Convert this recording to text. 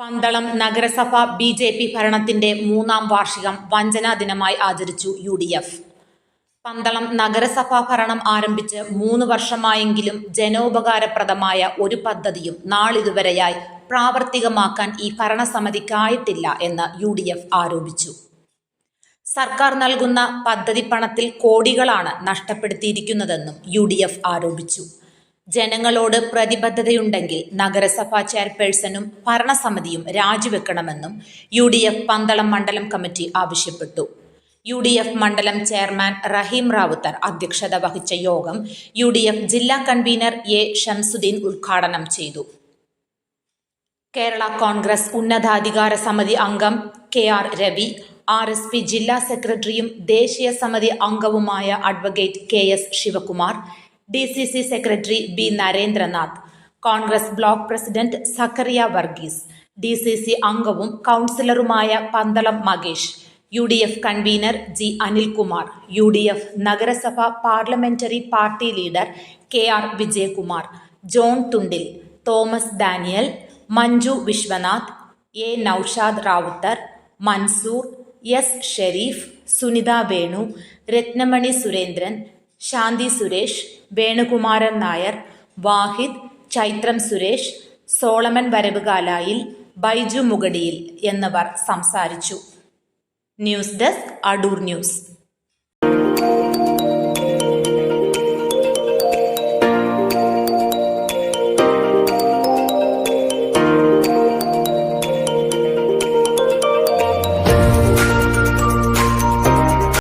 പന്തളം നഗരസഭ B J P ഭരണത്തിന്റെ മൂന്നാം വാർഷികം വഞ്ചനാ ദിനമായി ആചരിച്ചു യു ഡി എഫ്. പന്തളം നഗരസഭാ ഭരണം ആരംഭിച്ച് മൂന്ന് വർഷമായെങ്കിലും ജനോപകാരപ്രദമായ ഒരു പദ്ധതിയും നാളിതുവരെയായി പ്രാവർത്തികമാക്കാൻ ഈ ഭരണസമിതിക്കായിട്ടില്ല എന്ന് യു ഡി എഫ് ആരോപിച്ചു. സർക്കാർ നൽകുന്ന പദ്ധതി പണത്തിൽ കോടികളാണ് നഷ്ടപ്പെടുത്തിയിരിക്കുന്നതെന്നും യു ഡി എഫ് ആരോപിച്ചു. ജനങ്ങളോട് പ്രതിബദ്ധതയുണ്ടെങ്കിൽ നഗരസഭാ ചെയർപേഴ്സണും ഭരണസമിതിയും രാജിവെക്കണമെന്നും യു ഡി എഫ് പന്തളം മണ്ഡലം കമ്മിറ്റി ആവശ്യപ്പെട്ടു. യു ഡി എഫ് മണ്ഡലം ചെയർമാൻ റഹീം റാവുത്തർ അധ്യക്ഷത വഹിച്ച യോഗം യു ഡി എഫ് ജില്ലാ കൺവീനർ എ ഷംസുദ്ദീൻ ഉദ്ഘാടനം ചെയ്തു. കേരള കോൺഗ്രസ് ഉന്നതാധികാര സമിതി അംഗം K R Ravi R S P ജില്ലാ സെക്രട്ടറിയും ദേശീയ സമിതി അംഗവുമായ advocate K S Sivakumar D C C secretary B Narendranath Congress block president Zachariah Varghese D C C അംഗവും കൗൺസിലറുമായ Pandalam Makesh U D F convener G Anilkumar U D F നഗരസഭ parliamentary party leader K R Vijayakumar John Thundil Thomas Daniel Manju Viswanath A Noushad Rowther Mansoor S Sherif Sunitha Venu Rathnamani Surendran Shanthi Suresh Venukumaran Nair Wahid Chaithram Suresh Solomon Varavukalayil Baiju Mugadiyil എന്നിവർ സംസാരിച്ചു. News desk Adoor news.